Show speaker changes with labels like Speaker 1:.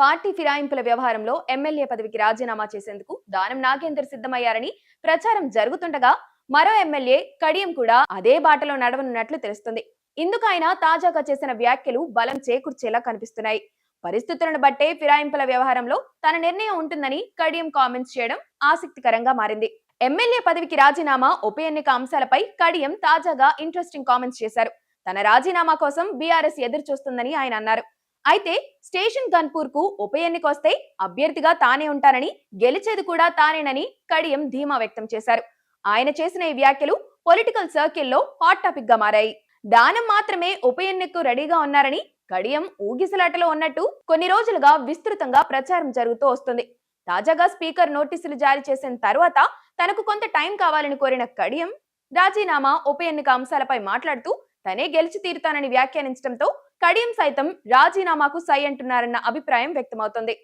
Speaker 1: Party ఫిరాయింపుల వ్యవహారంలో MLA పదవికి రాజీనామా చేసేందుకు దానం నాగేందర్ సిద్ధమయ్యారని ప్రచారం జరుగుతుండగా మరో ఎమ్మెల్యే కడియం కూడా అదే బాటలో నడవనున్నట్లు తెలుస్తుంది. ఇందుకు ఆయన తాజాగా చేసిన వ్యాఖ్యలు బలం చేకూర్చేలా కనిపిస్తున్నాయి. పరిస్థితులను బట్టే ఫిరాయింపుల వ్యవహారంలో తన నిర్ణయం ఉంటుందని కడియం కామెంట్స్ చేయడం ఆసక్తికరంగా మారింది. ఎమ్మెల్యే పదవికి రాజీనామా ఉప ఎన్నిక అంశాలపై కడియం తాజాగా ఇంట్రెస్టింగ్ కామెంట్స్ చేశారు. తన రాజీనామా కోసం బీఆర్ఎస్ ఎదురు చూస్తుందని ఆయన అన్నారు. అయితే స్టేషన్ గన్పూర్కు ఉప ఎన్నిక వస్తే అభ్యర్థిగా తానే ఉంటానని గెలిచేది కూడా తానేనని కడియం ధీమా వ్యక్తం చేశారు. ఆయన చేసిన ఈ వ్యాఖ్యలు పొలిటికల్ సర్కిల్లో హాట్ టాపిక్గా మారాయి. దానం మాత్రమే ఉప ఎన్నికకు రెడీగా ఉన్నారని కడియం ఊగిసలాటలో ఉన్నట్టు కొన్ని రోజులుగా విస్తృతంగా ప్రచారం జరుగుతూ వస్తుంది. తాజాగా స్పీకర్ నోటీసులు జారీ చేసిన తర్వాత తనకు కొంత టైం కావాలని కోరిన కడియం రాజీనామా ఉప ఎన్నిక అంశాలపై మాట్లాడుతూ తనే గెలిచి తీరుతానని వ్యాఖ్యానించడంతో కడియం సైతం రాజీనామాకు సై అంటున్నారన్న అభిప్రాయం వ్యక్తమవుతోంది.